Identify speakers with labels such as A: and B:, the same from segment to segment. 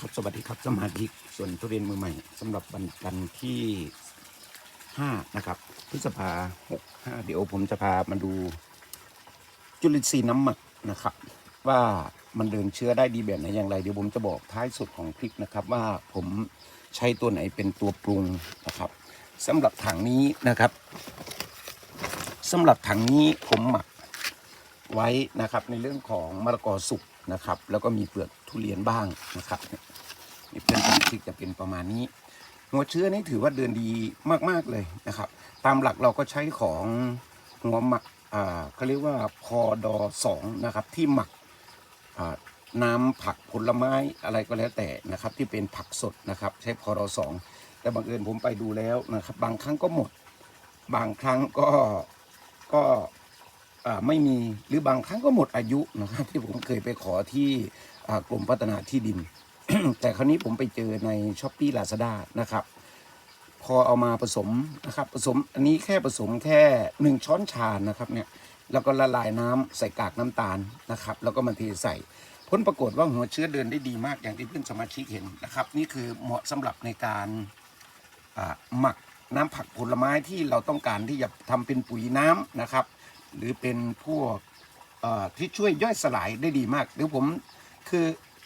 A: ครับสวัสดีครับสมาชิกส่วนทุเรียนมือใหม่สำหรับวันจันทร์ที่ห้านะครับพฤษภาหกห้าเดี๋ยวผมจะพามาดู จุลินทรีย์น้ำหมักนะครับ ว่ามันเดินเชื้อได้ดีแบบไหนอย่างไร เดี๋ยวผมจะบอกท้ายสุดของคลิปนะครับ ว่าผมใช้ตัวไหนเป็นตัวปรุงนะครับสำหรับถังนี้นะครับสำหรับถังนี้ผมหมักไว้นะครับในเรื่องของมะละกอสุกนะครับ แล้วก็มีเปลือก ทุเรียนบ้างนะครับนี่เป็นสมาชิกจะเป็นประมาณนี้หัวเชื้อนี่ถือว่าเดินดีมากๆเลยนะครับ ตามหลักเราก็ใช้ของหัวหมักอ่าเขาเรียกว่าพอดอสองนะครับ ที่หมักอ่าน้ำผักผลไม้อะไรก็แล้วแต่นะครับ ที่เป็นผักสดนะครับ ใช้พอดอสองแต่บังเอิญผมไปดูแล้วนะครับ บางครั้งก็หมด บางครั้งก็ก็ ไม่มีหรือบางครั้งก็หมดอายุนะครับที่ผมเคยไปขอที่กรมพัฒนาที่ดิน แต่คราวนี้ผมไปเจอในช้อปปี้ลาซาด้านะครับ พอเอามาผสมนะครับผสมอันนี้แค่ผสมแค่หนึ่งช้อนชานะครับเนี่ยแล้วก็ละลายน้ำใส่กากน้ำตาลนะครับ แล้วก็มาเทใส่ผลปรากฏว่าหัวเชื้อเดินได้ดีมากอย่างที่เพื่อนสมาชิกเห็นนะครับ นี่คือเหมาะสำหรับในการหมักน้ำผักผลไม้ที่เราต้องการที่จะทำเป็นปุ๋ยน้ำนะครับ หรือเป็นพวกที่ช่วยย่อยสลายได้ดีมากเดี๋ยวผมคือ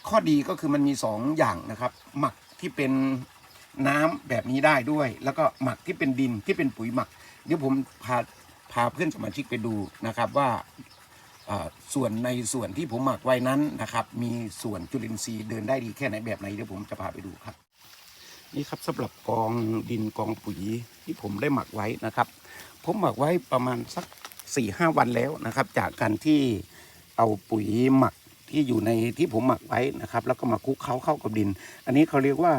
A: ข้อดีก็คือมันมีสองอย่างนะครับ หมักที่เป็นน้ำแบบนี้ได้ด้วย แล้วก็หมักที่เป็นดินที่เป็นปุ๋ยหมัก เดี๋ยวผมพาพาเพื่อนสมาชิกไปดูนะครับว่าส่วนในส่วนที่ผมหมักไว้นั้นนะครับ มีส่วนจุลินทรีย์เดินได้ดีแค่ไหนแบบไหนเดี๋ยวผมจะพาไปดูครับ นี่ครับสำหรับกองดินกองปุ๋ยที่ผมได้หมักไว้นะครับ ผมหมักไว้ประมาณสัก สี่ห้าวันแล้วนะครับ จากการที่เอาปุ๋ยหมักที่อยู่ในที่ผมหมักไว้นะครับ แล้วก็มาคลุกเคล้าเข้ากับดิน อันนี้เขาเรียกว่า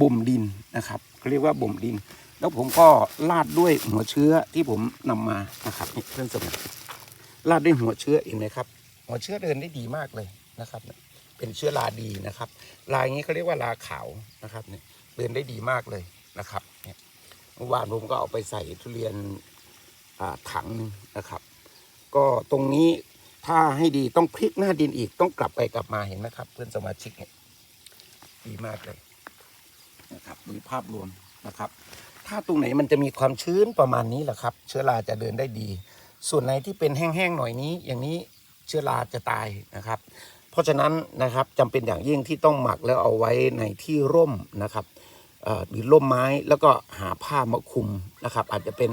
A: บ่มดินนะครับเขาเรียกว่าบ่มดิน แล้วผมก็ลาดด้วยหัวเชื้อที่ผมนำมานะครับเพื่อนสมัครลาดด้วยหัวเชื้อเห็นไหมครับ หัวเชื้อเดินได้ดีมากเลยนะครับ เป็นเชื้อราดีนะครับ ลายนี้เขาเรียกว่าลาขาวนะครับเนี่ยเดินได้ดีมากเลยนะครับเนี่ยเมื่อวานผมก็เอาไปใส่ทุเรียน ถังนึงนะครับ ก็ตรงนี้ถ้าให้ดีต้องพลิกหน้าดินอีกต้องกลับไปกลับมาเห็นไหมครับ เพื่อนสมาชิกเนี่ยดีมากเลยนะครับดูภาพรวมนะครับ ถ้าตรงไหนมันจะมีความชื้นประมาณนี้แหละครับ เชื้อราจะเดินได้ดี ส่วนไหนที่เป็นแห้งๆหน่อยนี้ อย่างนี้เชื้อราจะตายนะครับ เพราะฉะนั้นนะครับจำเป็นอย่างยิ่งที่ต้องหมักแล้วเอาไว้ในที่ร่มนะครับอ่อหรือร่มไม้แล้วก็หาผ้ามาคุมนะครับ อาจจะเป็น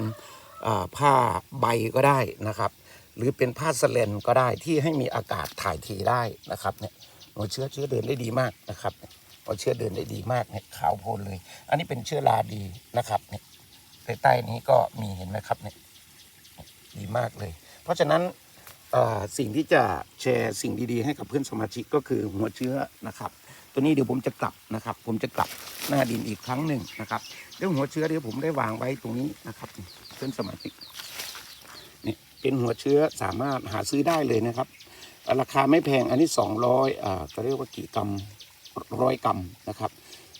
A: ผ้าใบก็ได้นะครับ หรือเป็นผ้าสแลนก็ได้ที่ให้มีอากาศถ่ายเทได้นะครับเนี่ยหัวเชื้อเชื้อเดินได้ดีมากนะครับหัวเชื้อเดินได้ดีมากเนี่ยขาวโพลนเลย อันนี้เป็นเชื้อราดีนะครับเนี่ยใต้ใต้นี้ก็มีเห็นไหมครับเนี่ยดีมากเลย เพราะฉะนั้นสิ่งที่จะแชร์สิ่งดีๆ ให้กับเพื่อนสมาชิกก็คือหัวเชื้อนะครับ ตัวนี้เดี๋ยวผมจะกลับนะครับ ผมจะกลับหน้าดินอีกครั้งหนึ่งนะครับเรื่องหัวเชื้อเดี๋ยวผมได้วางไว้ตรงนี้นะครับเพื่อนสมาชิกนี่เป็นหัวเชื้อสามารถหาซื้อได้เลยนะครับ ราคาไม่แพงอันนี้สองร้อยอ่าจะเรียกว่ากี่กรัมร้อยกรัมนะครับ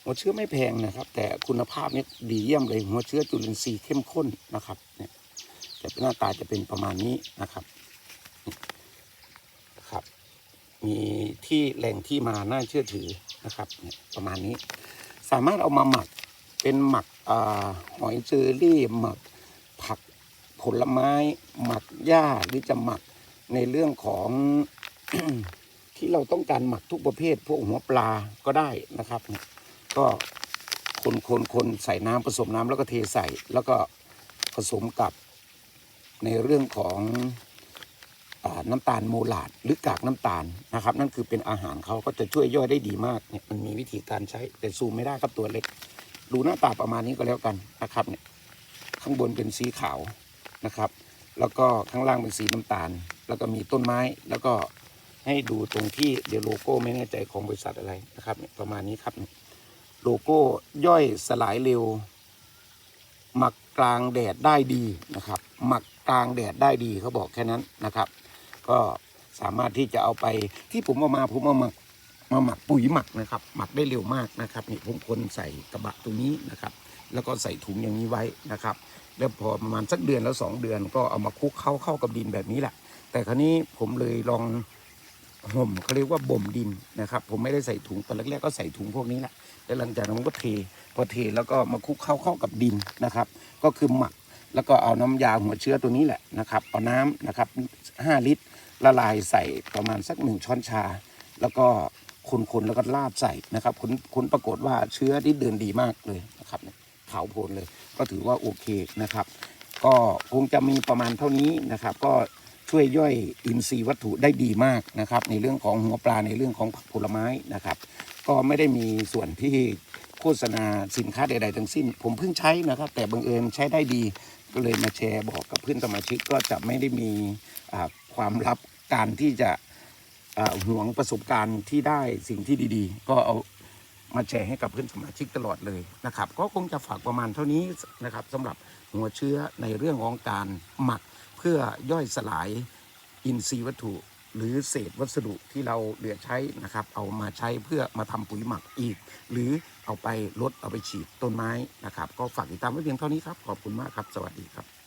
A: หัวเชื้อไม่แพงนะครับ แต่คุณภาพเนี่ยดีเยี่ยมเลยหัวเชื้อจุลินทรีย์เข้มข้นนะครับเนี่ยแต่หน้าตาจะเป็นประมาณนี้นะครับ มีที่แหล่งที่มาน่าเชื่อถือนะครับประมาณนี้ สามารถเอามาหมักเป็นหมักอหอยเจอรี่หมักผักผลไม้ หมักหญ้าหรือจะหมักในเรื่องของที่เราต้องการหมักทุกประเภท พวกหัวปลาก็ได้นะครับ ก็คนคนคนใส่น้ำผสมน้ำแล้วก็เทใส่ แล้วก็ผสมกับในเรื่องของ น้ำตาลโมลาดหรือกากน้ำตาลนะครับ นั่นคือเป็นอาหารเขาก็จะช่วยย่อยได้ดีมากเนี่ยมันมีวิธีการใช้แต่ซูมไม่ได้ครับตัวเล็ก ดูหน้าตาประมาณนี้ก็แล้วกันนะครับเนี่ยข้างบนเป็นสีขาวนะครับ แล้วก็ข้างล่างเป็นสีน้ำตาล แล้วก็มีต้นไม้แล้วก็ให้ดูตรงที่เดี๋ยวโลโก้ไม่แน่ใจของบริษัทอะไรนะครับเนี่ยประมาณนี้ครับโลโก้ย่อยสลายเร็ว หมักกลางแดดได้ดีนะครับ หมักกลางแดดได้ดีเขาบอกแค่นั้นนะครับ ก็สามารถที่จะเอาไปที่ผมเอามาผมเอามามาหมักปุ๋ยหมักนะครับ หมักได้เร็วมากนะครับนี่ผมคนใส่กระบะตรงนี้นะครับ แล้วก็ใส่ถุงอย่างนี้ไว้นะครับ แล้วพอประมาณสักเดือนแล้วสองเดือนก็เอามาคลุกเข้าเข้ากับดินแบบนี้แหละ แต่คราวนี้ผมเลยลองห่มเขาเรียกว่าบ่มดินนะครับ ผมไม่ได้ใส่ถุงตอนแรกๆก็ใส่ถุงพวกนี้แหละแล้วหลังจากนั้นก็เทพอเทแล้วก็มาคลุกเข้าเข้ากับดินนะครับ ก็คือหมักแล้วก็เอาน้ำยาหัวเชื้อตัวนี้แหละนะครับ เอาน้ำนะครับ5ลิตร ละลายใส่ประมาณสักหนึ่งช้อนชา แล้วก็คนๆแล้วก็ราดใส่นะครับผลผลปรากฏว่าเชื้อที่เดินดีมากเลยนะครับเขาวโพลเลย ก็ถือว่าโอเคนะครับ ก็คงจะมีประมาณเท่านี้นะครับ ก็ช่วยย่อยอินทรีย์วัตถุได้ดีมากนะครับ ในเรื่องของหัวปลาในเรื่องของผักผลไม้นะครับ ก็ไม่ได้มีส่วนที่โฆษณาสินค้าใด ๆ ทั้งสิ้น ผมเพิ่งใช้นะครับ แต่บังเอิญใช้ได้ดีก็เลยมาแชร์บอกกับเพื่อนสมาชิกก็จะไม่ได้มีอ่า ความลับการที่จะห่วงประสบการณ์ที่ได้สิ่งที่ดีๆ ก็เอามาแชร์ให้กับเพื่อนสมาชิกตลอดเลยนะครับ ก็คงจะฝากประมาณเท่านี้นะครับสำหรับหัวเชื้อในเรื่องของการหมักเพื่อย่อยสลายอินทรีย์วัตถุ หรือเศษวัสดุที่เราเหลือใช้นะครับ เอามาใช้เพื่อมาทำปุ๋ยหมักอีก หรือเอาไปลดเอาไปฉีดต้นไม้นะครับ ก็ฝากติดตามไว้เพียงเท่านี้ครับ ขอบคุณมากครับ สวัสดีครับ